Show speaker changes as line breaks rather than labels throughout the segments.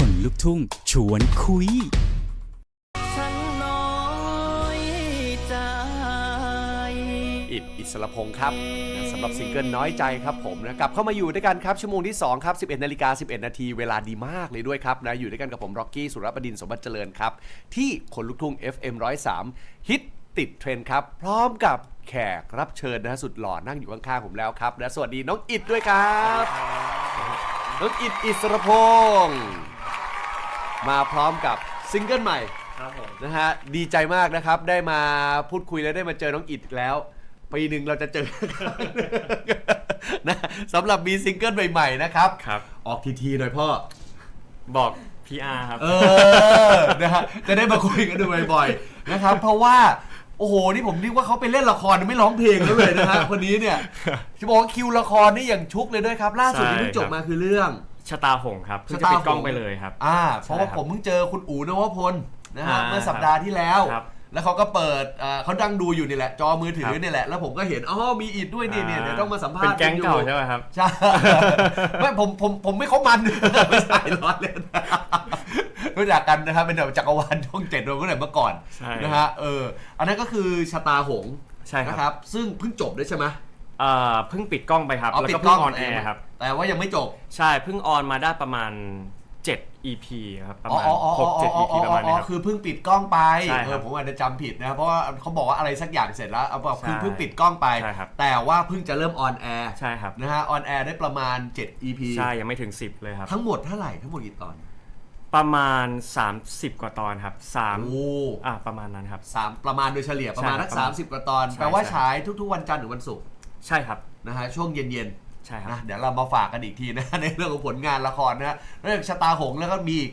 คนลุกทุ่ง ชวนคุย
ฉันน้อยใจ
อิดอิสรพงศ์ครับนะสำหรับซิงเกิลน้อยใจครับผมนะกลับเข้ามาอยู่ด้วยกันครับ ชั่วโมงที่ 2 ครับ 11นาฬิกา11 นาทีเวลาดีมากเลยด้วยครับนะอยู่ด้วยกันกับผมร็อกกี้สุรบดินทร์สมบัติเจริญครับ ที่คนลุกทุ่ง FM 103 ฮิตติดเทรนด์ครับ พร้อมกับแขกรับเชิญนะฮะสุดหล่อนั่งอยู่ข้างๆผมแล้วครับและสวัสดีน้องอิดด้วยครับ น้องอิดอิสรพงศ์ มาพร้อมกับซิงเกิลใหม่
ครับผม
นะฮะดีใจมากนะครับ ได้มาพูดคุยและได้มาเจอน้องอิดอีกแล้ว ปีหนึ่งเราจะเจอ นะสำหรับมีซิงเกิลใหม่ๆนะครับ
ครับ
ออกทีๆหน่อยพ่อ
บอก PR ครับ
เออ นะฮะ จะได้มาคุยกันดูบ่อยๆ นะครับ เพราะว่า โอ้โห นี่ผมนึกว่าเขาไปเล่นละครไม่ร้องเพลงแล้วเลยนะฮะ คนนี้เนี่ยจะบอกว่าคิวละครนี่อย่างชุกเลยด้วยครับ ล่าสุดที่เพิ่งจบมาคือเรื่อง
ชะตาหงส์ครับเพิ่ง
ชะ
จะ
ตา
ปิดกล้อง
หงส์
ไปเลยครับ
อ่า เพราะว่า
ใช่ครับ
ผมเพิ่งเจอคุณอู๋นวพลนะฮะ
อ่า
เมื่อสัปดาห์ที่แล้ว
ครับ
แล้วเขาก็เปิดอ่าเขาดังดูอยู่นี่แหละ จอมือถื
ค
อ
รับ
นี่แหละ แล้วผมก็เห็นอ๋อมีอิดด้วยนี่เนี่ยเดี๋ยวต้องมาสัมภาษณ์
เป็นแก๊ง
อยู่
เก่าใช่ไหมครับ
ใช่ ไม่ผมผมผมไม่เขามัน ไม่ใช่ล้อเล่นรู้จักกันนะครับเป็นแบบจักรวาลช่องเจ็ดเราตั้งแต่เมื่อก่อน
ใช่
นะฮะเอออันนั้นก็คือชะตาหงส์
ใช่ค
นะ
รับ
ครับซึ่งเพิ่งจบด้วยใช่ไหม
เอ่อเพิ่งปิดกล้องไปครับ
เอา
แล้ว
ปิด
ก็
กล้
เพิ่
อง
งออนแอร์ครับ
แต่ว่ายังไม่จบ
ใช่เพิ่งออนมาได้ประมาณ 7 EP ครับ ประ
อ๋อ
มาณ
อ๋ออ๋อ
หกเจ็ด
อ๋อ
EP ประมาณ
อ๋
นี้
อ
ครับ
คือเพิ่งปิดกล้องไป
ใช่
เอ
ครั
อบผมอาจจะจำผิดนะเพราะว่าเขาบอกว่าอะไรสักอย่างเสร็จแล้วเอาบอกคือ
ใช่
เพิ่งปิดกล้องไป
ใช่ครับ
แต่ว่าเพิ่งจะเริ่มออนแอร์
ใช่ครับ
นะฮะออนแอร์ได้ประมาณ 7 EP
ใช่ยังไม่ถึง 10 เลยครับ
ทั้งหมดเท่าไหร่ทั้งหมดกี่ตอน
ประมาณ 30 กว่าตอนครับ
โอ้
3อะประมาณนั้นครับ
สามประมาณโดยเฉลี่ยประมาณ
ใช่
นัก
ประ
สา
มาณ
มสิบกว่าตอน
ใช่
แปลว่า
ใช่
ฉายทุกๆวันจันทร์หรือวันศุกร์
ใช่ครับ
นะฮะช่วงเย็น
ใช่ค
ๆ
รับ
นะเดี๋ยวเรามาฝากกันอีกทีนะ ในเรื่องของผลงานละครนะฮะเรื่องชะตาหงส์แล้วก็มีอีก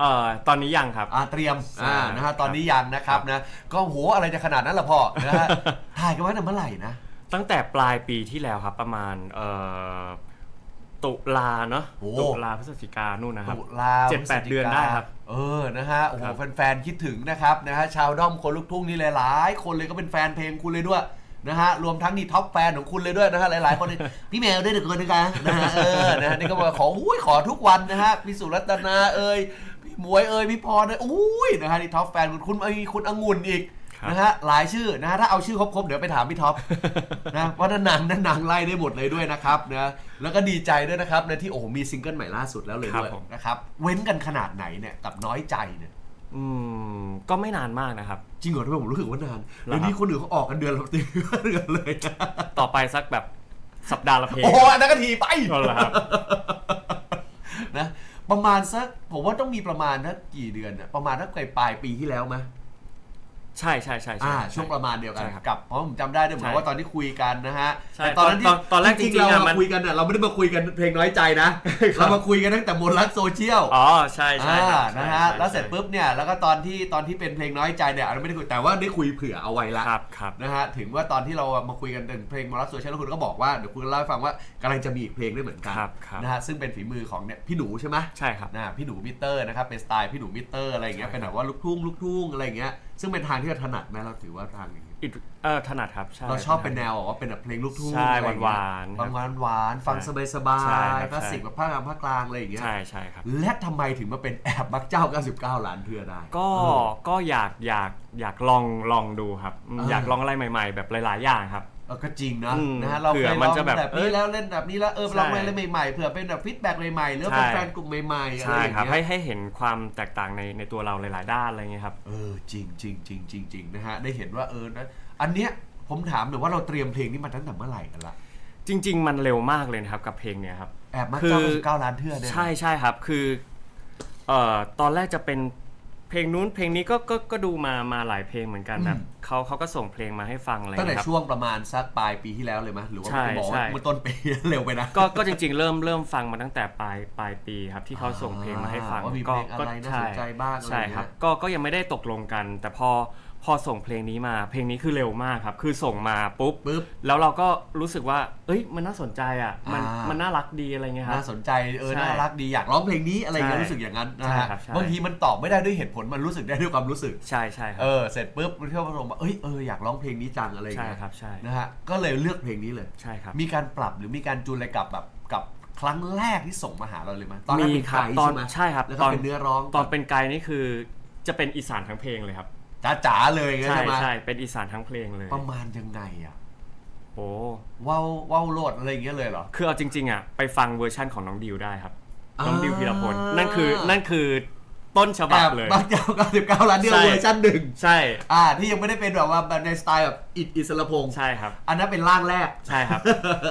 เอ่อตอนนี้ยังครับ
อ่าเตรียม
ใช่
อ่านะฮะตอนนี้ยังนะครับนะก็โหอะไรจะขนาดนั้นล่ะพ่อนะฮะ ถ่ายกันไว้ตั้งแต่เมื่อไหร่นะ
ตั้งแต่ปลายปีที่แล้วครับประมาณเอ่อตุลาเนาะ
โอ้
ตุลาพฤศจิกานู่นนะครับ
ตุลา
เจ็ดแปด
พฤศจิกา
เดือนได้ครับ
เออนะฮะโอ้โห
ครับ
แฟนๆคิดถึงนะครับนะฮะชาวด้อมคนลูกทุ่งนี่หลายๆคนเลยก็เป็นแฟนเพลงคุณเลยด้วย นะฮะรวมทั้งนี่ท็อปแฟนของคุณเลยด้วยนะฮะหลายๆ คนนี่พี่แมวด้วยเด็กคนนึงกันนะฮะเออนะฮะนี่ก็มาขออุ้ยขอทุกวันนะฮะพี่สุรัตนาเอ่ยพี่หมวยเอ่ยพี่พรเอ่ยอุ้ยนะฮะนี่ท็อปแฟนคุณคุณมีคุณองุ่นอีก
ครับ
นะฮะหลายชื่อนะฮะถ้าเอาชื่อครบๆเดี๋ยวไปถามพี่ท็อปนะว่านั่นนางนั่นนางไล่ได้หมดเลยด้วยนะครับนะแล้วก็ดีใจด้วยนะครับนะที่โอ้โหมีซิงเกิลใหม่ล่าสุดแล้วเลยด้วย
ครับผม
นะครับเว้นกันขนาดไหนเนี่ยกับน้อยใจเนี่ย
อืมก็ไม่นานมากนะครับ
จริงเหรอทำไมผมรู้สึกว่านาน
เหรอครับ
เดี๋ยวนี้คนอื่นเขาออกกันเดือนละเดือนเลย
ต่อไปสักแบบสัปดาห์ละเพลง
โอ้โหอันนั้นก็ทีไป
ก็เหรอครับ
นะประมาณสักผมว่าต้องมีประมาณนักกี่เดือนเนี่ยประมาณนักปลายปลายปีที่แล้วไหม
ใช่ใช่ใช่ใช่
อ่า
ใช่
วงประมาณเดียวกัน
ใช่ครับ
กับเพราะผมจำได้ด้วยเหมือน
ใช่
ว่าตอนที่คุยกันนะฮะ
ใช่
แต่ตอนนั้นที่
ตอนตอนแรกจริงๆ
เรา
อะ
มา
มัน
คุยกันเนี่ยเราไม่ได้มาคุยกันเพลงน้อยใจนะเรามาคุยกันตั้งแต่บนรักโซเชียล
อ๋อใช่ใช่
อ่า
ครับ
นะ
ใช่
ฮะ
ใช่
แล้วเสร็จปุ๊บเนี่ยแล้วก็ตอนที่ตอนที่เป็นเพลงน้อยใจเนี่ยเราไม่ได้คุยแต่ว่าได้คุยเผื่อเอาไว้ละ
ครับครับ
นะฮะถึงว่าตอนที่เรามาคุยกันถึงเพลงมอรัสโซเชียลแล้วคุณก็บอกว่าเดี๋ยวคุณเล่าให้ฟังว่ากำลังจะมีอีกเพลงด้วยเหมือนกัน
ครับครับ
นะฮะซึ่งเป็นฝีมือของเนี่ยพี่หนูใช่ไหม
ใช่ครับ
นะพี่หนูมิเตอร์นะครับเป็นสไตล์พี่หนูมิเตอร์อะไรอย่างเงี้ย
ใช่
เป็นแบบว่าลูกทุ่งลูกทุ่งอะไรอย่างเงี้ย ซึ่งเป็นทางที่เราถนัดไหมเราถือว่าทางอย่างงี้
อิดเออถนัดครับใช่
เราชอบเป็นแนวแบบว่าเป็นแบบเพลงลูกทุ่ง
ใช่
อะไรอย่งเงี้ย
หวานๆครับ
หวานหวานๆฟังสบายสบา
ใช่
ย
ครับ
คลาสสิก
ใช่
แบบภาคกลางภาคกลางอะไรอย่างเงี้ย
ใช่ใช่ครับ
และทำไมถึงมาเป็นแอบมักเจ้า 99 ล้านเทือได้
ก็
เออ
ก็อยากอยากอยากลองลองดูครับอืม
เอออ
อยากลองอะไรใหม่ ๆ แบบหลาย ๆ อย่างครับ
เออก็จริงนะ
อืม
นะฮะเรา
เผื่
เค
อย
ล
มัน
อง
จะแบบ
แบบนี้
เอ้ย
แล้วเล่นแบบนี้แล้วเออ
ใช่
ลองอะไรใหม่ๆเผื่อเป็นแบบฟีดแบ็กใหม่ๆหรือ
ใช่
เป็นแฟนกลุ่มใหม่ๆอะไร
ใช่
อย่าง
ครับ
เงี้
ให้
ย
ให้เห็นความแตกต่างในในตัวเราหลาย ๆ ด้านอะไรเงี้ยครับ
เออจริงจริงจริงจริงจริงนะฮะ ได้เห็นว่าเออนะอันเนี้ยผมถามหน่อยว่าเราเตรียมเพลงนี้มาตั้งแต่เมื่อไหร่กันละ
จริง ๆ มันเร็วมากเลยนะครับกับเพลงเนี้ยครับ
แอบมัก
คือ
เจ้า99ล้านเทือเนี่ยนะ
ใช่ใช่ครับคือเอ่อตอนแรกจะเป็น เพลงนู้นเพลงนี้ก็ก็ก็ดูมามาหลายเพลงเหมือนกันแบบเขาเขาก็ส่งเพลงมาให้ฟังอะไร
ตั้งแต่
เงี้ยครับ
ช่วงประมาณสักปลายปีที่แล้วเลยไหมหรือว่า
ใช่
คุณบอก
ใช่
ว่าเมื่อต้นปี เร็วไปนะ
ก็ก็จริงๆ เริ่มเริ่มฟังมาตั้งแต่ปลายปลายปีครับที่เขาส่งเพลงมาให้ฟัง
ว่ามี
ก็
เพลงอะไรน่าสนใจบ้างอะไร
ใช่
อย่างเงี้ย
ครับก็ก็ยังไม่ได้ตกลงกัน แต่พอ พอส่งเพลงนี้มา เพลงนี้คือเร็วมากครับ คือส่งมาปุ๊บ
ปุ๊บ
แล้วเราก็รู้สึกว่า เอ้ย มันน่าสนใจอะ มัน
อ่ามั
มันน่ารักดีอะไรเงี้ยครับ
น่าสนใจเออ
ใช่
น่ารักดีอยากร้องเพลงนี้อะไรอย่างเงี้ย
ใช่
รู้สึกอย่างนั้นนะ
ใช่
ฮะ
ครับใช่
บางทีมันตอบไม่ได้ด้วยเหตุผลมันรู้สึกได้ด้วยความรู้สึก
ใช่ใช่ครั
เออเสร็จปุ๊บมันเที่ยวผสมว่าเอ้ยเอออยากร้องเพลงนี้จังอะไรอย่าง
ใช่
เงี้ย
ครับใช่
นะฮะก็เลยเลือกเพลงนี้เลย
ใช่ครับ
มีการปรับหรือมีการจูนอะไรกับแบบกับครั้งแรกที่ส่งมาหาเราเลยไหมตอนนั้น
มี
เป็น
ครั
ไก
บ
ด์
ตอน
ใช่ไหม
ใช่ครับ
แล้ว
ต
ก็
อน
เป็นเนื้อร้อง
ตอนเป็นไกด์นี่คือจะเป็นอีสานทั้งเพลงเลยครับ
จ๋าๆเลยงั้น
ใช่
ใช่ไหม
ใช่เป็นอีสานทั้งเพลงเลย
ประมาณยังไงอะ
โอ้
ว้าวว้าวโลดอะไรอย่างเงี้ยเลยเหรอ
คือเอาจริง ๆอะไปฟังเวอร์ชั่นของน้องดิวได้ครับ น้อง
อ่า
ดิวพีรพลนั่นคือนั่นคือต้นฉบับเลย
บางเจ้า99ล้านเดียว
ใช่
เวอร์ชันหนึ่ง
ใช่
อ่า ที่ยังไม่ได้เป็นแบบว่าแบบในสไตล์แบบอิดอิสระพงษ์
ใช่ครับ
อันนั้นเป็นร่างแรก
ใช่ครับ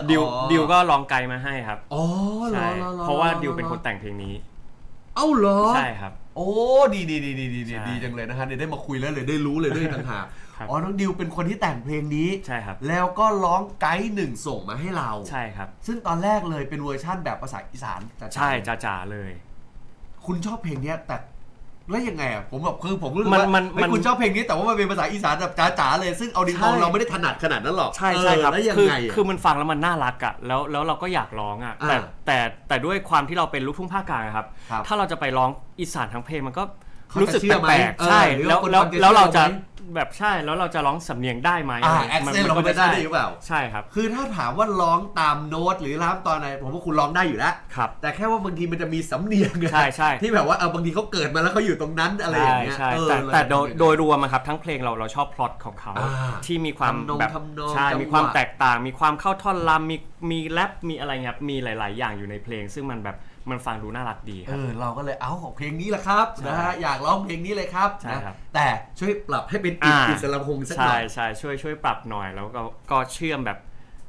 ดิว
อ๋อ
ดิวก็ลองไกด์มาให้ครับ
อ๋อเหร
ใช่
อหอหอ
เพราะว่าดิว
หอ
เป็นคนแต่งเพลงนี้
เอ้าเหรอ
ใช่ครับ
โอ้ดีดีดีดีดีดี
ใช่
ดีจังเลยนะฮะเดี๋ยวได้มาคุยแล้วเลยได้รู้เลยด้วยต่างหาก
ครับ
อ๋อน้องดิวเป็นคนที่แต่งเพลงนี้
ใช่ครับ
แล้วก็ร้องไกด์หนึ่งส่งมาให้เรา
ใช่ครับ
ซึ่งตอนแรกเลยเป็นเวอร์ชั่นแบบภาษาอีสานจ๋าๆ
ใช่จ้าจ๋าเลย
คุณชอบเพลงเนี้ยแต่ แล้วยังไงอะผมแบบคือผมรู้สึก
มัน
ว่า
มัน
เฮ้ย
มัน
คุณชอบเพลงนี้แต่ว่ามันเป็นภาษาอีสานแบบจ๋าๆเลย ซึ่งเอาดี
ใช่
ๆเราไม่ได้ถนัดขนาดนั้นหรอก
ใช่ใช่ครับ
เออแล้วยัง
คือ
ไงอะ
คือมันฟังแล้วมันน่ารักอะแล้วแล้วเราก็อยากร้องอะแต่
อ่า
แต่แต่ด้วยความที่เราเป็นลูกทุ่งภาคกลางอะครับ
ครับ
ถ้าเราจะไปร้องอีสานทั้งเพลงมันก็
เขาจะ
รู้สึก
เชื่อไหม
แปลก
เออ
ๆใช่
หรือ
แล้ว
ว่าคน
แล้ว
ฟังจะ
แล้วเราจะ
เชื่อไหม
แบบใช่แล้วเราจะร้องสำเนียงได้ไหม
อ่าะ
ไร
accent เราก็ไม่ได้หรือเปล่า
ใช่ครับ
คือถ้าถามว่าร้องตามโน้ตหรือร้องตอนไหนผมว่าคุณร้องได้อยู่แล้ว
ครับ
แต่แค่ว่าบางทีมันจะมีสำเนียงอะ
ใช่ใช่
ที่แบบว่าเออบางทีเขาเกิดมาแล้วเขาอยู่ตรงนั้นอะไรอย่างเงี้ย
ใช่
เออ
แต่
เลย
แต่โดย
เป็น
โดยรวมอะครับทั้งเพลงเราเราชอบพล็อตของเขา
อ่า
ที่มีความ
ทำนอง
แบบ
ทำนอง
ใช่
จังหวะ
มีความแตกต่าง มีความเข้าท่อนรำมีมีแรปมีอะไรเงี้ยครับมีหลาย ๆ อย่างอยู่ในเพลง ซึ่งมันแบบ มันฟังดูน่ารักดีค
เอ
รับ
อเราก็เลยเอาของเพลงนี้แหละครับ
ใช่
นะฮะอยากร้องเพลงนี้เลยครับ
ใช่ครับ
นะแต่ช่วยปรับให้เป็นอิ
อ่า
อิสระพงษ์สักห
ใช่
น่อย
ใช่ช่วยช่วยปรับหน่อย แล้วก็ก็เชื่อมแบบ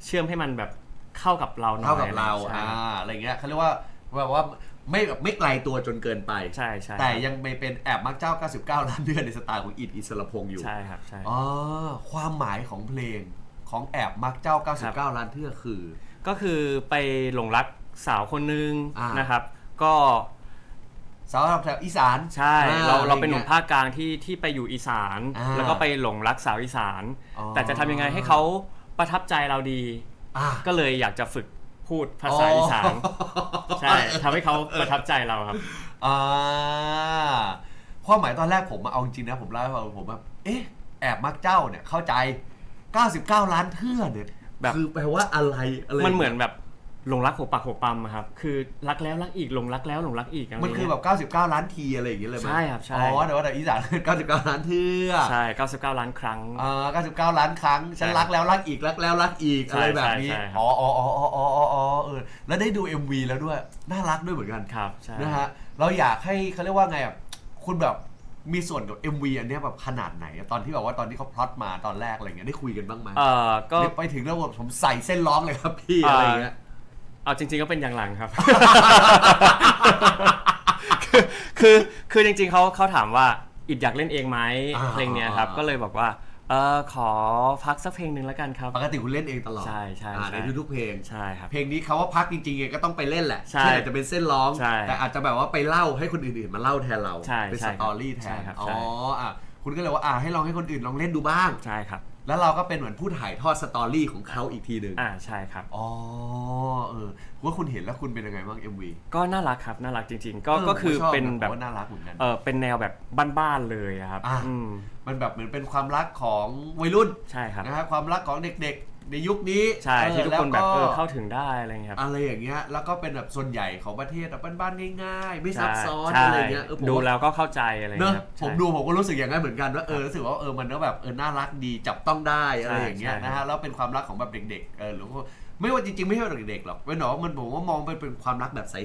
เชื่อมให้มันแบบเข้ากับเราหน่อย
เท่ากับเรา
ใช่
อ่าอะไรเงี้ยเขาเรียกว่าแบบว่าไม่แบบไม่ไกลตัวจนเกินไป
ใช่ใช่
แต่ยังไม่เป็นแอบมักเจ้า 99 ล้านเดือนในสไตล์ของอิดอิสระพงษ์อยู่
ใช่ครับใช่
อ๋อความหมายของเพลงของแอบมักเจ้า99 ล้านเทื่อคือ
ก็คือไปหลงรัก สาวคนนึง
อ่าน
นะครับ ก็
สาวแถวอีสาน
ใช่
อ่
เราเราเป็นหนุ่ม
อะไรงี้ย
ภาคกลางที่ที่ไปอยู่อีสาน
อ่า
แล้วก็ไปหลงรักสาวอีสาน
อ๋อ
แต่จะทำยังไงให้เขาประทับใจเราดี
อ่า
ก็เลยอยากจะฝึกพูดภาษาอีสานใช่ทำให้เขาประทับใจเราครับ
อ่าความหมายตอนแรกผมมาเอาจริงๆนะผมเล่าให้ฟังผมแบบเอ๊ะแอบมักเจ้าเนี่ยเข้าใจ 99 ล้านเทื่อเนี่ย
แบบ
คือแปลว่าอะไรอะไร
มันเหมือนแบบ หลงรักหัวปักหัวปั๊มอะครับคือรักแล้วรักอีกหลงรักแล้วหลงรักอีกะไร
มันคือ
เงี้ย
แบบ99 ล้านทีอะไรอย่างเงี้ยเลยไหม
ใช่ครับใช่
อ๋อแต่ว่าแต่อีสาน99 ล้านเทื่อ
ใช่99 ล้านครั้ง
อ่า99 ล้านครั้ง ฉัน
ใช่
รักแล้วรักอีกรักแล้วรักอีก
ใช่
อะไรแบบนี้
ใช่ใช่ครับ
อ๋ออ๋ออ๋ออ๋ออ๋ออ๋อเออ แล้วได้ดู MV แล้วด้วย น่ารักด้วยเหมือนกัน
ครับใช่
นะฮะเราอยากให้เขาเรียกว่าไงอะคุณแบบมีส่วนกับ MV อันเนี้ยแบบขนาดไหนอะตอนที่แบบว่าตอนที่เขาพล็อตมาตอนแรกอะไรเงี้ยได้คุยกันบ้างไหม
เอ่อก็
หรือไปถึงแล้วแบบผมใส่เส้นร้องเลยครับพี่
อ่า
อะไรเงี้ย
เอาจริง ๆก็เป็นอย่างหลังครับคือคือคือจริงๆเขาเขาถามว่าอิดอยากเล่นเองไหม
อ่า
เพลงเนี้ยครับ
อ่า
ก็เลยบอกว่าเออขอพักสักเพลงหนึ่งแล้วกันครับ
ปกติคุณเล่นเองตลอด
ใช่ใช่
อ่า
ใช่
ในทุกๆเพลง
ใช่ครับ
เพลงนี้เขาว่าพักจริงๆไงก็ต้องไปเล่นแหละ
ใช่
ที่อาจจะเป็นเส้นร้อง
ใช่
แต่อาจจะแบบว่าไปเล่าให้คนอื่นๆมาเล่าแทนเรา
ใช่
เป็น
ใช่
ส
ครับ
ตอรี่แท
ใช่
น
ครับ
อ๋อ
ใช่
อะคุณก็เลยว่าอ่าให้ลองให้คนอื่นลองเล่นดูบ้าง
ใช่ครับ
แล้วเราก็เป็นเหมือนผู้ถ่ายทอดสตอรี่ของเขาอีกทีหนึ่ง
อ่าใช่ครับ
อ๋อเออว่าคุณเห็นแล้วคุณเป็นยังไงบ้าง MV
ก็น่ารักครับน่ารักจริง ๆ ก็
เก็
คือ
ผมชบ
เป็น
นะ
แบบ
ผมว่าน่ารักเหมือนกัน
เออเป็นแนวแบบบ้านๆเลยอะครับ
อ่า
อืม
มันแบบเหมือนเป็นความรักของวัยรุ่น
ใช่ครับ
นะฮะความรักของเด็กๆ ในยุคนี้
ใช่ที่ทุกคนแบบ
ล้ว
เออเข้าถึงได้อะไรเงี้ยครับ
อะไรอย่างเงี้ยแล้วก็เป็นแบบส่วนใหญ่ของประเทศแบบบ้านๆง่ายๆ ไม่ซับซ้อน
ใช่
อะไรอย่างเงี้ยเออผม
ดู
ว่า
แล้วก็เข้าใจอะไร
เนอะ
เงี้ยครับ
ผม
ใช่
ดูผมก็รู้สึกอย่างนั้นเหมือนกันว่าเออรู้สึกว่าเออมันก็แบบเออน่ารักดีจับต้องได้อะไร
ใช่
อย่างเงี้ย
ใช่
นะฮะแล้วเป็นความรักของแบบเด็กๆเออหรือว่าไม่ว่าจริงๆ ไม่ใช่เด็กๆหรอกเป็นหนอมันผมว่ามองเป็นเป็นความรักแบบใส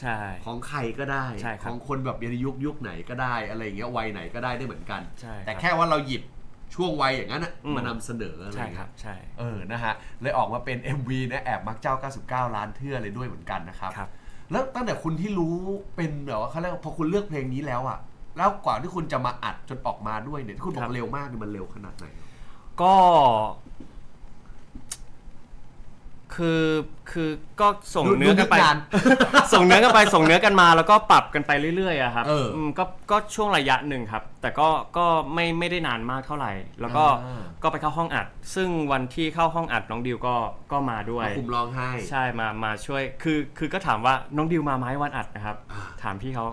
ใช่
ๆของใครก็ได้
ใช่ครับ
ของคนแบบในยุคยุคไหนก็ได้อะไรอย่างเงี้ยวัยไหนก็ได้ได้เหมือนกัน
ใช่
แต่
รับ
แค่ว่าเราหยิบ ช่วงวัยอย่างนั้นอะ
อืม
มานำเสนออะไรอ
ใช่
ย่าง
ค
เงี้
รั
ย
บใช่
เออ นะฮะ เลยออกมาเป็น MV นะแอบมักเจ้า 99 ล้านเทื่อเลยด้วยเหมือนกันนะครับ
ครับ
แล้วตั้งแต่คุณที่รู้เป็นแบบว่าเขาเรียกว่าพอคุณเลือกเพลงนี้แล้วอะแล้วกว่าที่คุณจะมาอัดจนออกมาด้วยเนี่ยที่คุณบอ
ครั
ก
บ
เร็วมากเนี่ยมันเร็วขนาดไหน
ก็ คือคือก็ส่ง
ดู
เนื้อกันไป
ดูนึกนาน
ส่งเนื้อกันไปส่งเนื้อกันมาแล้วก็ปรับกันไปเรื่อยๆอะครับ
เอออื
มก็ก็ช่วงระยะหนึ่งครับ แต่ก็ก็ไม่ไม่ได้นานมากเท่าไหร่ แล้วก็
อ่า
ก็ไปเข้าห้องอัด ซึ่งวันที่เข้าห้องอัดน้องดิวก็ก็มาด้วย
มาคุมร้องไห้
ใช่มามาช่วยคือคือก็ถามว่าน้องดิวมาไหมวันอัดนะครับ
อ่า
ถามพี่เขา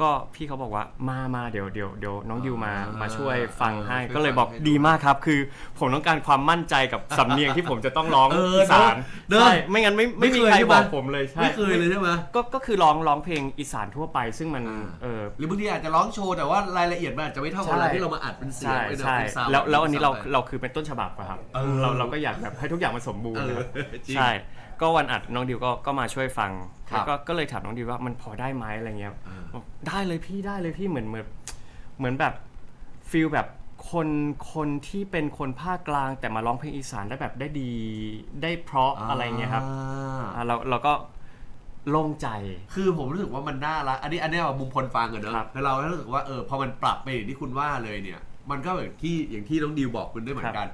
ก็พี่เขาบอกว่ามามาเดี๋ยวเดี๋ยวเดี๋ยวน้องดิวมา
อ่าม
มาช่วยฟังให้
ช่วย
ก็เลยบอก
ฟังให้
ดีมากครับ คือผมต้องการความมั่นใจกับสำเนียงที่ผมจะต้องร้อง
เออ
อีสาน
เนอะ
ใช่ไม่งั้นไม่ไม่มีใคร
ไม่เคยใช่
บ
ปะ
อกผมเลยใช่
ไม่เคยเลยใช่ไหม
ก็ก็คือร้องร้องเพลงอีสานทั่วไป ซึ่งมัน
อ่า
เออ
หรือบางทีอาจจะร้องโชว์แต่ว่ารายละเอียดมันอาจจะไม่เท่ากับ
ใช่
เวลาที่เรามาอัดเป็นเสียง
ใช่
ไว้เนอะ
ใช่
เป็นซาวด์
แล้วแล้วอันนี้เรา
ป็ซวด์
เราคือเป็นต้นฉบับอะครับ
เออ
เราเราก็อยากแบบให้ทุกอย่างมันสมบูรณ์
เออ
นะ
จริง
ใช่ก็วันอัดน้องดิวก็ก็มาช่วยฟัง
ครับ
แล้วก็ก็เลยถามน้องดิวว่ามันพอได้ไหมอะไรเงี้ย
เออ
บอกได้เลยพี่ได้เลยพี่เหมือนเหมือนเหมือนแบบฟีลแบบคนคนที่เป็นคนภาคกลาง แต่มาร้องเพลงอีสานได้แบบได้ดีได้เพราะอะไรเงี้ยครับ
อ่า
อ่าเราเราก็โล่งใจ
คือผมรู้สึกว่ามันน่ารัก อันนี้อันนี้ว่ามุมคนฟังกันเนอะ
ครับ
แต่เรารู้สึกว่าเออพอมันปรับไปอย่างที่คุณว่าเลยเนี่ย มันก็แบบที่อย่างที่น้องดิวบอกคุณด้วยเหมือนกัน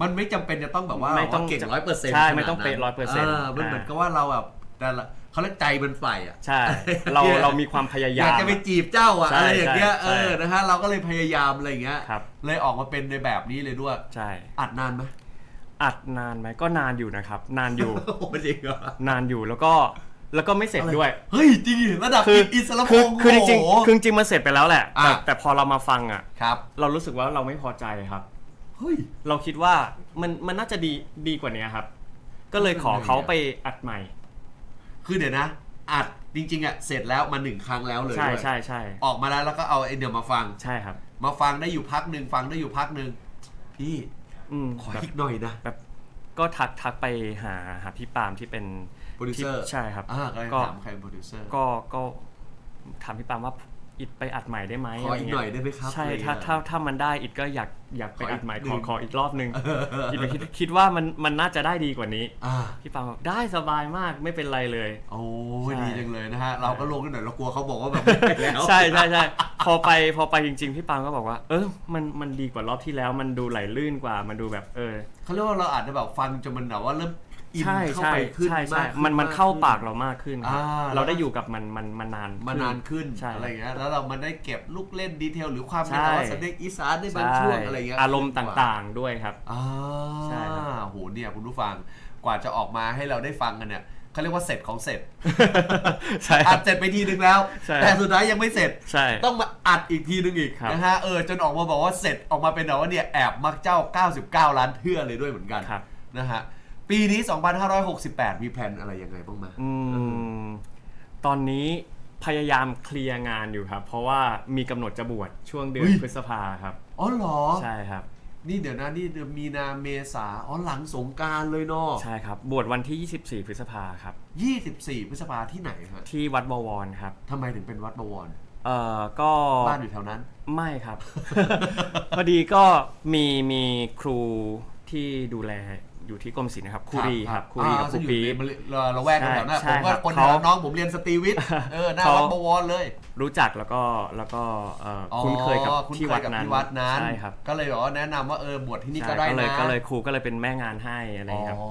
มันไม่จำเป็นจะต้องแบบว่า
ไม่ต้อง
ว่าเก่งร้อยเปอร์เซ็นต์
ใช่ไม่ต้องเป๊ะ100%
มันเหมือนกับว่าเราแบบแต่ละเขาเรียกใจมันใฝ่อะ
ใช่ เราเรามีความพยาาย
อยามกจะไปจีบเจ้าอะ
ใช่
อะไรอย่างเงี้ย
ใช่
เออนะฮะเราก็เลยพยายามอะไรอย่างเงี้ย
ครับ
เลยออกมาเป็นในแบบนี้เลยด้วย
ใช่
อัดนานไหม
อัดนานไหมก็นานอยู่นะครับ นานอยู่
โอ้โหจริงเหรอนา
นอยู่แล้วก็แล้วก็ไม่เสร็จด้วย
เฮ้ยจริงเหรอระดับ
คือ
อิสระพ
คือง
ษ์
คือจริง
โอ้โห
ๆคือจริงๆมันเสร็จไปแล้วแหละ
อะ
แต่แต่พอเรามาฟังอะ
ครับ
เรารู้สึกว่าเราไม่พอใจครับ
เฮ้ย
เราคิดว่ามันมันน่าจะดีดีกว่านี้ครับ ก็เลยขอเขาไปอัดใหม่
คือเดี๋ยวนะ อัดจริงๆอะเสร็จแล้วมาหนึ่งครั้งแล้วเลย
ใช่
ด้วย
ใช่ใช่
ออกมาแล้วแล้วก็เอาไอเดียมาฟัง
ใช่ครับ
มาฟังได้อยู่พักหนึ่งฟังได้อยู่พักหนึ่งพี่
อืม
ขอ
แบบ
อีกหน่อยนะ
แบบก็ทักทักไปหาหาพี่ปาล์มที่เป็น
โปรดิวเซอร์
ที่ใช่ครับ
อ่าก็เลย
ก็
ถามใครเป็นโปรดิวเซอร์
ก็ก็ถามพี่ปาล์มว่า อิดไปอัดใหม่ได้ไหม
ขออีกะ
รเงี้
หน่อยได้ไหมครับ
ใช่
อะไรเงี้ย
ถ้าถ้าถ้ามันได้อิดก็อยากอยากไป
ขออีก
อัดใหม่
หนึ่
ของขออีกรอบนึง
เออ
อิดไปคิดคิดว่ามันมันน่าจะได้ดีกว่านี้
อ่า
พี่ปาล์มบอกได้สบายมากไม่เป็นไรเลย
โอ้
ใช่
ดีจังเลยนะฮะเราก็ลงกันหน่อยเรากลัวเขาบอกว่าแบบไม่ได้แล้ว
ใช่ใช่ใช่พอไปพอไปจริง ๆ พี่ปาล์มก็บอกว่า เออมันมันดีกว่ารอบที่แล้วมันดูไหลลื่นกว่ามันดูแบบเออ
เขาเรียกว่าเราอาจจะแบบฟังจนมันแบบว่าเริ่ม อิน
ใช่
เข้า
ใช่
ไปขึ้น
ใช่ใช่
มากขึ้
มันมันเข้า
ขึ้
ปากเรามากขึ้นครับ
อ่า
เราได้อยู่กับมันมันมันนาน
มานานขึ้น
ใช่
อะไรอย่างเงี้ยแล้วเรามันได้เก็บลูกเล่นดีเทลหรือความเป็น
ใช่
แบบว่าสำเนียงอีสานในบางช่วงอะไรเงี้ย
อารมณ์ต่างๆด้วยครับ
อ่า
ใช่ครับ
โหเนี่ยคุณผู้ฟังกว่าจะออกมาให้เราได้ฟังกันเนี่ยเขาเรียกว่าเสร็จของเสร็จ
ใช่ค
อั
รั
ด
บ
เสร็จไปทีนึงแล้ว
ใช่
แต่สุดท้ายยังไม่เสร็จ
ใช่
ต้องมาอัดอีกทีนึงอีก
ครับ
นะฮะเออจนออกมาบอกว่าเสร็จออกมาเป็นแบบว่าเนี่ยแอบมักเจ้า 99 ล้านเทื่อเลยด้วยเหมือนกัน
ครับ
นะฮะ ปีนี้ 2568 มีแผนอะไรยังไงบ้างมา
อืมตอนนี้พยายามเคลียร์งานอยู่ครับ เพราะว่ามีกำหนดจะบวชช่วงเดือนพฤษภาครับ
อ๋อเหรอ
ใช่ครับ
นี่เดี๋ยวนะนี่เดือนมีนาเมษาอ๋อหลังสงกรารเลยเนาะ
ใช่ครับ บวชวันที่ 24 พฤษภาครับ
24 พฤษภาที่ไหนฮะ
ที่วัดบวรครับ
ทำไมถึงเป็นวัดบวร
เอ่อก็
บ้านอยู่แถวนั้น
ไม่ครับ พอดีก็มีมีครูที่ดูแล อยู่ที่กรมศิลป์นะครับคูรีครับคูรีกับคูปี
เราแวกันแถวนั้นผมก็
ค
นแถวน้องผมเรียนสตีวิทเออหน้าวัดบวรเลย
รู้จักแล้วก็แล้วก็คุ้นเคยกับที่วัดนั้นใช่ครับ
ก็เลยบอกว่าแนะนำว่าเออบวชที่นี่ก็ได้นะ
ก็เลยครูก็เลยเป็นแม่งานให้อะไรครับ
อ๋อ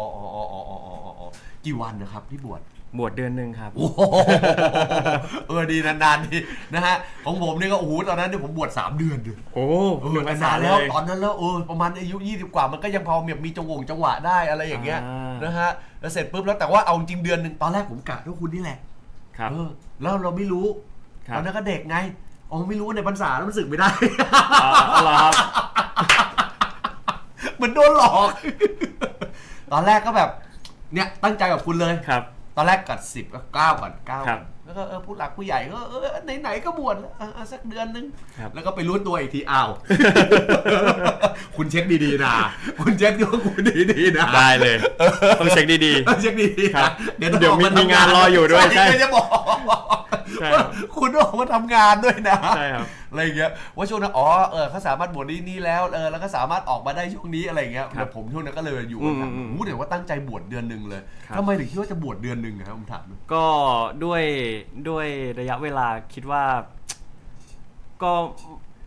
อ๋ออ๋ออ๋ออ๋อกี่วันนะครับที่บวช
บวชเดือนหนึ่งครับ
โอ้โหเออดีนานๆดีนะฮะของผมนี่ก็โอ้โหตอนนั้นเนี่ยผมบวช3 เดือนเดือน
โอ้
เออ
หนึ่งพรรษา
นา
เล
แล้ว
ย
ตอนนั้นแล้วเออประมาณอายุ20 กว่ามันก็ยังพอมีมีจังหวงจังหวะได้อะไรอย่างเงี้ย
อ่าน
นะฮะแล้วเสร็จปุ๊บแล้วแต่ว่าเอาจริงเดือนหนึ่งตอนแรกผมกะว่าคุณนี่แหละ
ครับ
เออแล้วเราไม่รู้
ครับ
ตอนนั้นก็เด็กไงอ๋อไม่รู้ว่าในพรรษาแล้วมันสึกไม่ได้
อ๋อเอาเหรอครับ
เหมือนโดนหลอก ตอนแรกก็แบบเนี่ยตั้งใจกับคุณเลย
ครับ
ตอนแรกกัดสิบก็เก้าก่อนเก้า
ครับ
แล้วก็เออผู้หลักผู้ใหญ่ก็เออไหนๆก็บวชแล้วเออเออสักเดือนนึง
ครับ
แล้วก็ไปรู้ตัวอีกทีอ้าว คุณเช็คดีๆนะคุณเช็คดูว่าคุณดีๆนะ
ได้เลย ต้องเช็คดี
ต้องเช็คดีๆ
ครั
นะ
บ
เดี๋ยวต้อง
เดี๋ยว
ออก
มี
มาทำ
มีงานรออยู่ด้วยใช่
ไม่จะบอก
ใช่
ว่าคุณต้องออกมาทำงานด้วยนะ
ใช่ครับ
อะไรอย่างเงี้ยว่าช่วงนั้นอ๋อเออเขาสามารถบวชนี้นี่แล้วเออแล้วก็สามารถออกมาได้ช่วงนี้อะไรอย่างเงี้ย
ครับ
แต่ผมช่วงนั้นก็เลยอยู่กับทาง
อืมอืม
โอ้โหเดี๋ยวว่าตั้งใจบวชเดือนหนึ่งเลย
ครับ
ทำไมถึงคิดว่าจะบวชเดือนหนึ่งอะครับผมถาม
ๆก็ด้วยด้วยระยะเวลาคิดว่า ก็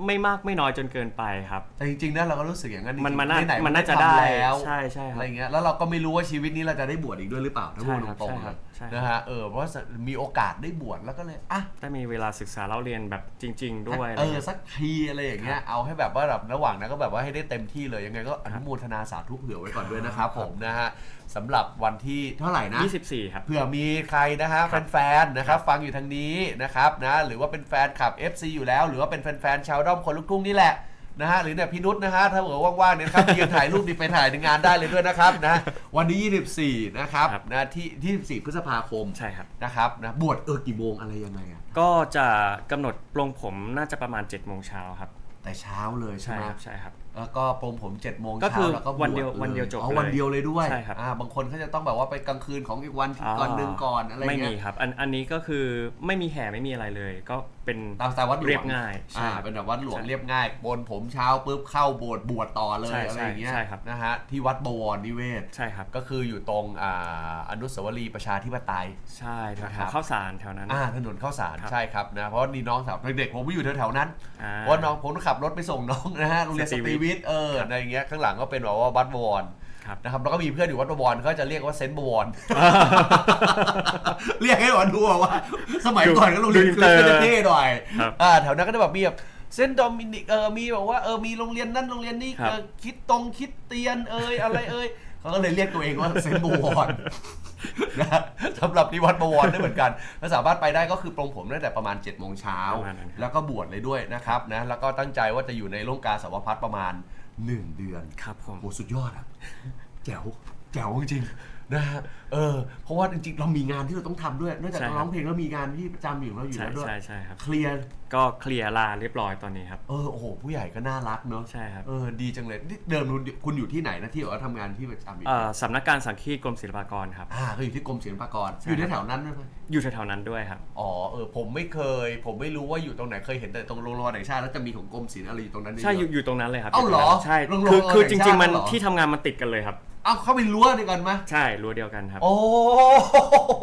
ไม่มากไม่น้อยจนเกินไปครับ
แต่จริงๆนะเราก็รู้สึกอย่างนั้นจริงๆ
มันมันน่า
ไหๆ
มันน่าจะ
ทำ
ได้
แล้ว
ใช่ใช่ค
อะ
รับ
ไรอย่างเงี้ยแล้วเราก็ไม่รู้ว่าชีวิตนี้เราจะได้บวชอีกด้วยหรือเปล่าถ้าพู
ใช่
ด
ครับ
ตรง
ใช่
ๆ
ครั
อะ
บ ใช่
นะฮะเออเพราะว่ามีโอกาสได้บวชแล้วก็เลยอะ
ได้มีเวลาศึกษาเล่าเรียนแบบจริง ๆ ด้วย
เออ
อะไรเงี้ย
สักทีอะไรอย่างเงี้ยเอาให้แบบว่าแบบระหว่างนั้นก็แบบว่าให้ได้เต็มที่เลยยังไงก็อนุโมทนาสาธุเผื่อไว้ก่อนด้วยนะครับผมนะฮะสำหรับวันที่เท่าไหร่นะ
24 ครับ
เผื่อมีใครนะฮะแฟนๆนะครับฟังอยู่ทางนี้นะครับนะหรือว่าเป็นแฟนคลับ FC อยู่แล้ว หรือว่าเป็นแฟนๆชาวด้อมคนลูกทุ่งนี่แหละ นะฮะหรือเนี่ยพี่นุชนะฮะถ้าเกิดว่างๆเนี่ยนะครับยืนถ่ายรูปนี่ไปถ่ายในงานได้เลยด้วยนะครับนะวันที่ 24 นะครับ
ครับ
นะที่ที่24 พฤษภาคม
ใช่ครับ
นะครับนะบวชเออกี่โมงอะไรยังไงอะ
ก็จะกำหนดปลงผมน่าจะประมาณ7จ็ดโมงเช้าครับ
แต่เช้าเลยใช่
ใช่
ไหม
ครับใช่ครับ
แล้วก็ปรงผม7จ็ดโมง
ก็
เช้า
คือ
แล้วก็บ
วันเดียว
ล
วันเดียวจบ
อ๋อ
เลย
วันเดียวเลยด้วย
ใช่ครับ
อ่าบางคนเขาจะต้องแบบว่าไปกลางคืนของอีกวันที่ก่อนหนึ่งก่อนอะไร
ไม่
เงี้
มี
ย
ครับ อันอันนี้ก็คือไม่มีแห่ไม่มีอะไรเลย ก็เป็น
ตามสไตล์วัดหลวง
เรียบง่ายใช่
อ่า
ครับ
เป็นแบบวัดหลวง
ใช่
เรียบง่ายโกนผมเช้าปุ๊บเข้าโบสถ์บวชต่อเลย
ใช่
อะไรอย่างเงี้ย
ใช่ครับ
นะฮะที่วัดบวรนิเวศ
ใช่ครับ
ก็คืออยู่ตรงอ่าอนุสาวรีย์ประชาธิปไตย
ใช่แถ
นะครั
ว
บ
ๆข้าวสารแถวนั้น
อ่าถนนข้าวสาร
ครับ
ใช่ครับนะเพราะว่านี่น้องสาวเด็กๆผมไม่อยู่แถวๆนั้น
อ่า
เพราะว่าน้องผมต้องขับรถไปส่งน้องนะฮะโรงเรียนส
ส
ต
ตรี
รี
วิ
วิ
ท
ท
ย์
ย์เออในอย่างเงี้ยข้างหลังก็เป็นแบบว่าวัดบวร
ครับ
นะครับแล้วก็มีเพื่อนอยู่วัดบวรเขาจะเรียกว่าเซนต์บวรเรียกให้หวานดูว่า สมัยก่อนก็โรงเรียน
ดู
คือ
อินเตอร์
จะเท่หน่อย
ครับ
อ่าแถวนั้นก็จะแบบมีแบบเซนต์โดมินิกเออมีแบบว่าเออมีโรงเรียนนั่นโรงเรียนนี่
ครับ
เออคิดตรงคิดเตียนเอยอะไรเอย เขาก็เลยเรียกตัวเองว่าเซนต์บวรนะสำหรับที่วัดบวรได้เหมือนกันแล้วสามารถไปได้ก็คือปรงผมตั้งแต่ประมาณ7จ็ดโมงเช้า
ประมาณนั้นครับ
แล้วก็บวชเลยด้วยนะครับนะแล้วก็ตั้งใจว่าจะอยู่ในร่มกาสาวพัฒน์ประมาณ 1 เดือน
ครับผม
โหสุดยอดอะแจ๋วแจ๋วจริงๆ นะฮะเออเพราะว่าจริงๆเรามีงานที่เราต้องทำด้วยนอกจาก
ใช่ครับ
ร้องเพลงแล้วมีงานที่ประจำอยู่แล้วอยู่
ใช่
แล้วด้วย
ใช่ใช่ครับ
เคลียร์
ก็เคลียร์ลาเรียบร้อยตอนนี้ครับ
เออโอ้โหผู้ใหญ่ก็น่ารักเนาะ
ใช่ครับ
เออดีจังเลยนี่เดิมคุณคุณอยู่ที่ไหนนะที่บอกว่าทำงานที่ประจำอยู่
เอ่อสำนักการสังคีตกรมศิลปากรครับ
อ่าคืออยู่ที่กรมศิลปากร
ใช่
อยู่แถวๆนั้นด้วยไหม
อยู่แถวๆนั้นด้วยครับ
อ๋อเออผมไม่เคย ผมไม่รู้ว่าอยู่ตรงไหนเคยเห็นแต่ตรงโรงละครแห่งชาติแล้วจะมีของกรมศิลป์อะไรอยู่ตรงนั้นด้วย
ใช่อยู่อยู่ตรงนั้นเลยครับ
เอ้าเหรอ
ใช่
โรง
คือ
โรง
คือ
แห่
จ
งชาติ
ริง ๆ มัน
เหรอ
ที่ทำงานมันติดกันเลยครับ
เอ้าเข้าไปรั้วเดียวกันไหม
ใช่รั้วเดียวกันครับ
โอ้โ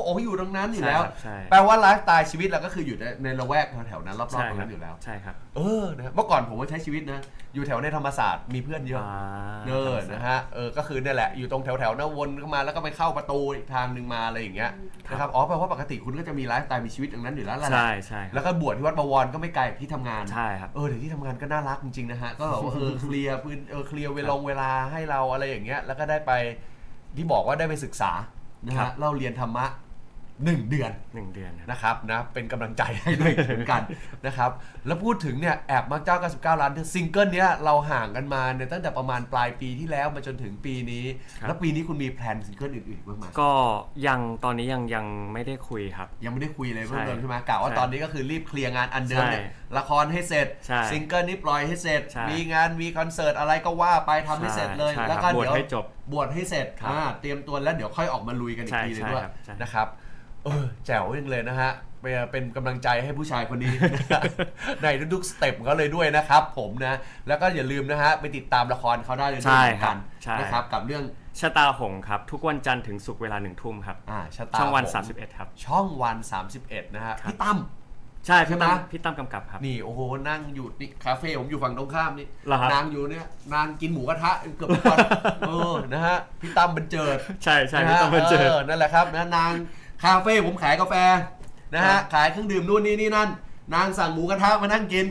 หอยู่ตรงนั้นอยู่แล้ว
ใช่ครับใช่
แปลว่าไลฟ์สไตล์ชีวิตเราก็คืออยู่ในในละแวกแถวๆนั้นรอบ
ใช่
ๆตรง
ครั
นั้นอยู่แล้ว
ใช่ครับ
เออนะเมื่อก่อนผมก็ใช้ชีวิตนะ อยู่แถวในธรรมศาสตร์มีเพื่อนเยอะ
อ่า
เนอนะฮะ เออ ก็คือเนี่ยแหละ อยู่ตรงแถวๆนะวนเข้ามาแล้วก็ไปเข้าประตูอีกทางหนึ่งมาอะไรอย่างเงี้ยนะครับ อ๋อ แปลว่าปกติคุณก็จะมีไลฟ์สไตล์มีชีวิตอย่างนั้นอยู่แล้วแหละ
ใช่ใช่ครับ
แล้วก็บวชที่วัดบวรก็ไม่ไกลจากที่ทำงาน
ใช่ครับ
เออเดี๋ยวที่ทำงานก็น่ารักจริงๆนะฮะ ก็แบบว่าเออ เคลียร์พื้นเออเคลียร์เวลาเวลาให้เราอะไรอย่างเงี้ย แล้วก็ได้ไปที่บอกว่าได้ไปศึกษานะ
ครั
ฮะ
บ
เล่าเรียนธรรมะ หนึ่งเดือน
หนึ่งเดือนครับ
นะครับนะเป็นกำลังใจให้ด้วยเหมือนกัน นะครับ แล้วพูดถึงเนี่ยแอบมักเจ้า 99 ล้านซิงเกิลเนี้ยเราห่างกันมาเนี่ยตั้งแต่ประมาณปลายปีที่แล้วมาจนถึงปีนี้
ครับ
แล้วปีนี้คุณมีแพลนซิงเกิลอื่นๆบ้างไหม
ก็ยังตอนนี้ยังยังไม่ได้คุยครับ
ยังไม่ได้คุยเลยเพิ่ม
ใช่
เติมใช่ไหมกะว่า
ใช่
ตอนนี้ก็คือรีบเคลียร์งานอันเดิมเนี่ย
ใช่
ละครให้เสร็จ
ใช่
ซิงเกิลนี้ปล่อยให้เสร็จ
ใช่
มีงานมีคอนเสิร์ตอะไรก็ว่าไปทำให้เสร็จเลย
ใช่
แล้วก็
ครับบวช
เดี๋ยว
ให้จบ
บวชให้เสร็จ
ครับ
อ่าเตรียมตัวแล้วเดี๋ยวค่อยออกมาลุยกันอีก
ใช่
ทีหนึง
ใช่
ด้วย
ครับใช่
นะครับ เออแจ๋วยังเลยนะฮะเป็นเป็นกำลังใจให้ผู้ชายคนนี้นะฮะในทุกๆสเต็ปของเขาเลยด้วยนะครับ ผมนะ แล้วก็อย่าลืมนะฮะไปติดตามละครเขาได้เลยด้วย
ใช่
เหมือน
ครั
กับน
ใช่
นะครับกับเรื่อง
ชะตาหงส์ครับ ทุกวันจันทร์ถึงศุกร์เวลาหนึ่งทุ่มครับ
อ่าชะตา
ช่องวัน
ผม
31 ครับ
ช่องวัน 31 นะฮะ
ครับ
พี่ตั้ม
ใช่
ใช่
พี่
ไหม
ตั้มพี่ตั้มกำกับครับ
นี่โอ้โหนั่งอยู่นี่คาเฟ่ผมอยู่ฝั่งตรงข้ามนี่
เหรอครับ
นางอยู่เนี่ยนางกินหมูกระทะเกือบทุกวันเออนะฮะพี่ตั้มบรรเจิด
ใช่ใช่
นะ
พี่
ฮะ
ตั้มมาเจอ
นั่นแหละครับนะนาง คาเฟ่ผมขายกาแฟนะ
ครั
ฮะ
บ
ขายเครื่องดื่มนู่นนี่นี่นั่น นางสั่งหมูกระทะมานั่งกิน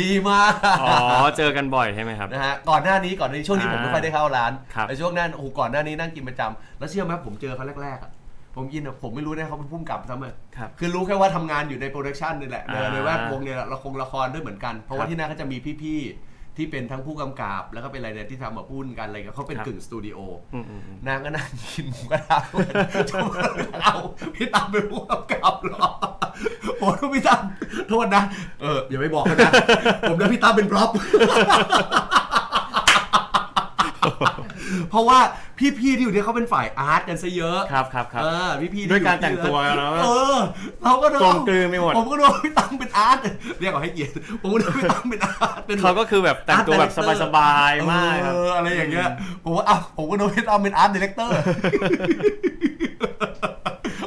ดีมาก
อ๋อ เจอกันบ่อยใช่ไหมครับ
นะฮะก่อนหน้านี้ก่อนหน้านี้ช่วงนี้ผม
อ่า
ไม่ค่อยได้เข้าร้าน
ครับ
แต่ช่วงนั้นโอ้โหก่อนหน้านี้นั่งกินประจำแล้วเชื่อไหมผมเจอเขาแรกๆอะผมยินอะผมไม่รู้นะเขาเป็นผู้กำกับซ้ำเลย
ครับ
คือรู้แค่ว่าทำงานอยู่ในโปรดักชันนี่แหละใน
อ่า
ในแวดวงเนี่ยละครละครด้วยเหมือนกัน เพราะ
ครั
ว่า
บ
ที่นั่นเขาจะมีพี่ๆ ที่เป็นทั้งผู้กำกับ แล้วก็เป็นอะไรเนี่ยที่ทำมาพูดกันอะไรกันเขาเป็น
ครับ
กึ่งสตูดิโอ
อืมอืมอืม
นางก็นั่งกินหมูกระทะจะมาเอาพี่ตั้มเป็นผู้กำกับเหรอโอ้โหพี่ตั้มโทษนะเอออย่าไปบอกเขานะผมนะพี่ตั้มเป็นพร็อพเพราะว่า พี่ๆที่อยู่เนี่ยเขาเป็นฝ่ายอาร์ตกันซะเยอะ
ครับครับครับ
เออพี่ๆที่
ด้วยการ
อ
แต่งตัวเนอะ
เออ เราก็โดน
กลมกลืนไปหมด
ผมก็โดนพี่ตั้มเป็นอาร์ตเรียกว่าให้เกียรติผมก็โดนพี่ตั้มเป็นอาร์ตเป็น
เขาก็คือแบบแต่งตัวแบบสบายๆมากครับ
เอออะไรอย่างเงี้ยผมว่าอ้าวผมก็โดนพี่ตั้มเป็นอาร์ตดีเลกเตอร์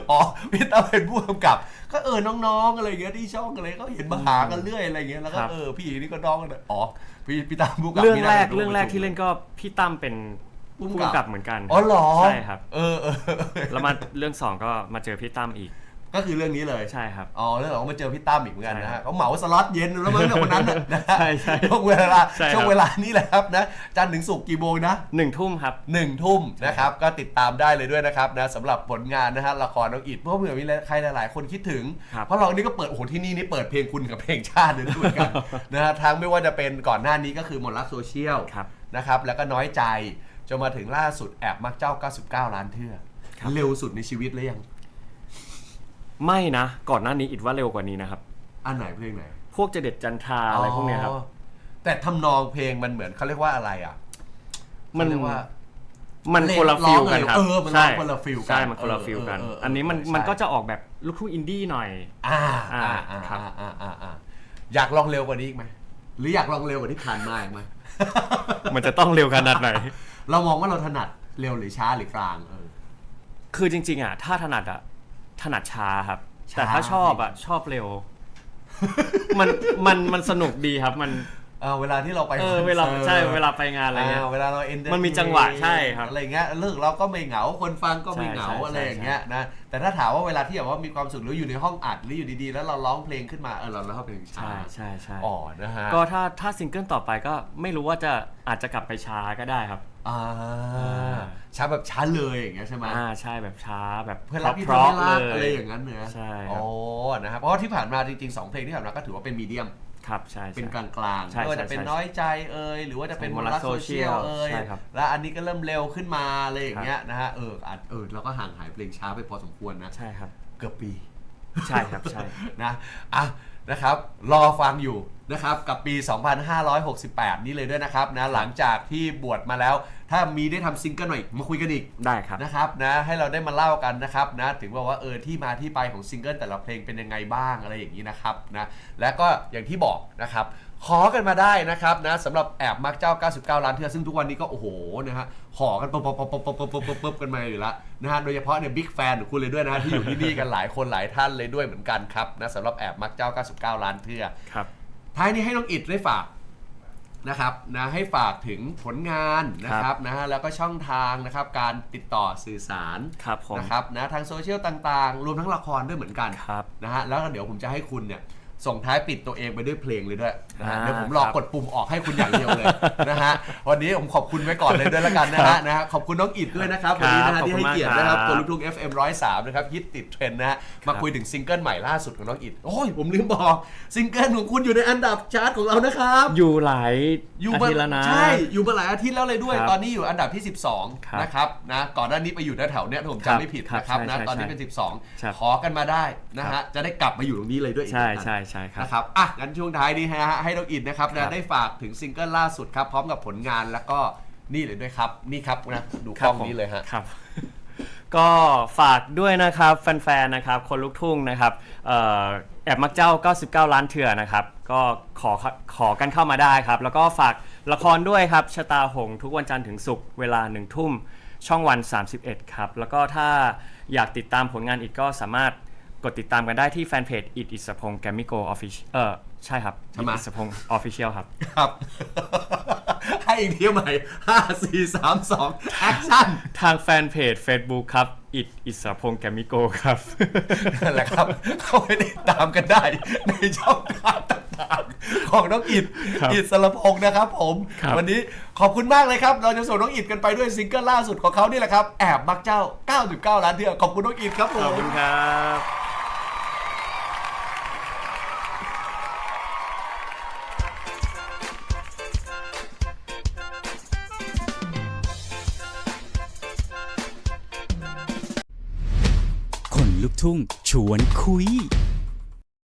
อ๋อพี่ตั้มเป็นผู้กำกับ ก็เออน้องๆอะไรอย่างเงี้ยที่ช่องอะไรก็เห็นมาหากันเรื่อยอะไรอย่างเงี้ยแล้วก็
ครับ
เออพี่นี่ก็น้องกันเลยอ๋อพี่พี่ตั้มผู้กำกับ
เรื่อง
พี่
แร
ตั้
ก
มป็น
เรื่องแรก
ผู้
ที่เล่นก็พี่ตั้มเป็น
พุ่ม
ผู้
กับ
กำกับเหมือนกัน
อ๋อเหรอ
ใช่ครับ
เออเออ
แล้วมาเรื่องสองก็มาเจอพี่ตั้มอีก
ก็คือเรื่องนี้เลย
ใช่ครับ
อ๋อเรื่องของมาเจอพี่ตั้มอีกเหมือนกันนะ
ใช่ครั
ฮะ
บ
เขาเหมาสล็อตเย็นแล้วมั้งเนี่ยคนนั้นน่ะนะฮะ
ใช่ใช่
ช่วงเวลา
ใช่ครับ
ช่วงเวลานี้แหละครับนะจันทร์ถึงศุกร์กี่โมงนะ
หนึ่งทุ่มครับ
หนึ่งทุ่มนะครับก็ติดตามได้เลยด้วยนะครับนะสำหรับผลงานนะฮะละครน้องอิดเพราะเผื่อมีใครหลาย ๆ คนคิดถึง
ครับ
เพราะเรานี่ก็เปิดโอ้โหที่นี่นี่เปิดเพลงคุณกับเพลงชาติเลยด้วยเหมือนกันนะฮะทั้งไม่ว่าจะเป็นก่อนหน้านี้ก็คือมนต์รักโซเชียล
ครับ
นะครับแล้วก็น้อยใจ จนมาถึงล่าสุดแอบมักเจ้า 99 ล้านเทื่อ
ครับ
เร็วสุดในชีวิตเลยยัง
ไม่นะ ก่อนหน้านี้อิดว่าเร็วกว่านี้นะครับ
อันไหนเพลงไหน
พวกเจเด็ดจันทราอะไรพวกเนี้ยครับ
อ๋อแต่ทำนองเพลงมันเหมือนเขาเรียกว่าอะไรอะ
มัน
เขาเรียกว่า
มันคนละฟิลกันครับ
เออมันร้องคนละฟิลกัน
ใช่มันคนละฟิลกัน
เออเออเออ
อันนี้มัน
ใช่
มันก็จะออกแบบลูกทุ่งอินดี้หน่อย
อ่า
อ่า
อ่าอ่า
ครับ
อ่าอ่าอ่าอ่าอยากลองเร็วกว่านี้อีกไหมหรืออยากลองเร็วกว่าที่ผ่านมาอีกไหม
มันจะต้องเร็วขนาดไหน
เรามองว่าเราถนัดเร็วหรือช้าหรือกลางเออ
คือจริง ๆอะถ้าถนัดอะถนัดช้าครับ
ช้า
แต่ถ้าชอบอะชอบเร็ว มันมันมันสนุกดีครับ มัน
เออเวลาที่เราไป
เออเวลา
คอนสิร์ต
ใช่เวลาไปงานอะไรเงี้ยา
เวลาเราเอน
มันมีจังหวะใช่ครับ
อะไรเงี้ยเลิกเราก็ไม่เหงาคนฟังก็ไม่เหงา
ใช่ใช่
อะไรอย่างเงี้ยนะแต่ถ้าถามว่าเวลาที่แบบว่ามีความสุขหรืออยู่ในห้องอัดหรืออยู่ดีๆ แล้วเราร้องเพลงขึ้นมาเออเราเราชอบเพลงช้า
ใช่ใช่ใช่
อ๋อนะฮะ
ก็ถ้าถ้าซิงเกิลต่อไปก็ไม่รู้ว่าจะอาจจะกลับไปช้าก็ได้ครับ
อ่า
อ่า
ช้าแบบช้าเลยอย่างเงี้ยใช่ไหม
อ่าใช่แบบช้าแบบ
เพื่อนรักที่
เพ
เธอ
ราะ
ไม่
ๆ
รัก
เลย
อะไรอย่างนั้นเนื้อ
ใช่ครับ
โอ้นะครับเพราะว่าที่ผ่านมาจริงๆสองเพลงที่ผ่านมาก็ถือว่าเป็นมีเดียม
ครับใช่
เป็น
ใช่
กลางกลางๆ
ใช่
ไม่ว่าจะ
ใช่
เป็น
ใช่
น้อยใจเอ่ยหรือว่าจะเป็น
ใช่
มลรัก
มลรัก
โซเชียล
social
เอ่ย
ใช่ครับ
แล้วอันนี้ก็เริ่มเร็วขึ้นมาอะไรอย่างเงี้ยนะฮะเอออาจเออเราก็ห่างหายเพลงช้าไปพอสมควรนะ
ใช่ครับ
เกือบปี
ใช่ครับใช่
นะอะ นะครับรอฟังอยู่นะครับกับปี 2568 นี้เลยด้วยนะครับนะหลังจากที่บวชมาแล้ว ถ้ามีได้ทำซิงเกิลหน่อยมาคุยกันอีก
ได้ครับ
นะครับนะให้เราได้มาเล่ากันนะครับนะถึงบอกว่าเออที่มาที่ไปของซิงเกิลแต่ละเพลงเป็นยังไงบ้างอะไรอย่างนี้นะครับนะและก็อย่างที่บอกนะครับขอกันมาได้นะครับนะสำหรับแอบมักเจ้า 99 ล้านเทือซึ่งทุกวันนี้ก็โอ้โหนะฮะขอกันปุ๊บปุ๊บปุ๊บปุ๊บปุ๊บปุ๊บปุ๊บกันมาอยู่ละนะฮะโดยเฉพาะเนี่ยบิ๊กแฟนของคุณเลยด้วยนะที่อยู่ที่นี่กันหลายคนหลายท่านเลยด้วยเหมือนกันครับนะสำหรับแอบมักเจ้า 99 ล้านเทือ
ครับ
ท้ายนี้ให้น้องอิดได้ฝาก นะครับนะให้ฝากถึงผลงานนะครับนะฮะแล้วก็ช่องทางนะครับการติดต่อสื่อสาร
ครับผม
นะครับนะทางโซเชียลต่างๆ รวมทั้งละครด้วยเหมือนกัน
ครับ
นะฮะแล้วเดี๋ยวผมจะให้คุณเนี่ย ส่งท้ายปิดตัวเองไปด้วยเพลงเลยด้วยนะฮะ
อ่า
เดี๋ยวผมรอ
ครับ
กดปุ่มออกให้คุณอย่างเดียวเลย นะฮะวันนี้ผมขอบคุณไว้ก่อนเลยด้วยละกันนะฮะนะฮะขอบคุณน้องอิดด้วยนะครับวันนี้นะฮะ
ครับ
ที่ให้
ขอบคุณมาก
เกียรตินะครับ
ครับ
ตัวลูกทุ่ง FM 103นะครับฮิตติดเทรนด์นะฮะมาคุยถึงซิงเกิลใหม่ล่าสุดของน้องอิดโอ้ยผมลืมบอกซิงเกิลของคุณอยู่ในอันดับชาร์ตของเรานะครับ
อยู่หลาย
อยู่
อา
มา
ทิตย์แล้วนะ
ใช่ อยู่มาหลายอาทิตย์แล้วเลยด้วย
ครับ
ตอนนี้อยู่อันดับที่
ครับ
12 นะครับนะก่อนหน้านี้ไปอยู่แถวๆเนี้ยถ้าผม
ครับ
จำไม่ผิด
ครับ
นะครับ
ใช่
นะ
ใช่
ตอนนี้
ใช่
เป็น
ครับ
12 ขอกันมาได้นะ
ครั
ฮะ
บ
จะได้กลับมาอยู่ตรงนี้เลยด้วยอีก
ใช่
เหมือนกัน
ใช่ใช่ครับ
นะครับอะงั้นช่วงท้ายนี้ฮะให้น้องอินนะครับ
ครั
นะ
บ
ได้ฝากถึงซิงเกิลล่าสุดครับ พร้อมกับผลงานแล้วก็นี่เลยด้วยครับ นี่ครับนะดูกล้อง
ผม
นี้เลยฮะ
ครับ ก็ฝากด้วยนะครับแฟนๆนะครับ คนลุกทุ่งนะครับเอ่อแอบมักเจ้า 99 ล้านเถื่อนะครับ ก็ขอขอกันเข้ามาได้ครับ แล้วก็ฝากละครด้วยครับชะตาหงส์ทุกวันจันทร์ถึงศุกร์เวลาหนึ่งทุ่มช่องวัน 31 ครับ แล้วก็ถ้าอยากติดตามผลงานอีกก็สามารถ กดติดตามกันได้ที่แฟนเพจอิดอิสพงศ์แกมมิโกออฟฟิเชียเออใช่ครับ
ใช่ไหม
อิดอิสพงศ์ออฟฟิเชียลครับ
ครับ ให้อีกทีใหม่ห้าสี่สามสองแอคชั่น
ทางแฟนเพจ Facebook ครับอิดอิสรพงศ์แกมมิโกครับ
นั่นแหละครับ เข้าไปติดตามกันได้ ในช่องทางต่างๆ ของน้องอิด
ครับ
อิดสรพงศ์นะครับผม
ครับ
วันนี้ขอบคุณมากเลยครับ เราจะส่งน้องอิดกันไปด้วยซิงเกิลล่าสุดของเขานี่แหละครับ แอบมักเจ้า 99 ล้านเทือขอบคุณน้องอิดครับผ
ขอบ
ม
คุณครับ
ทุ่งชวนคุย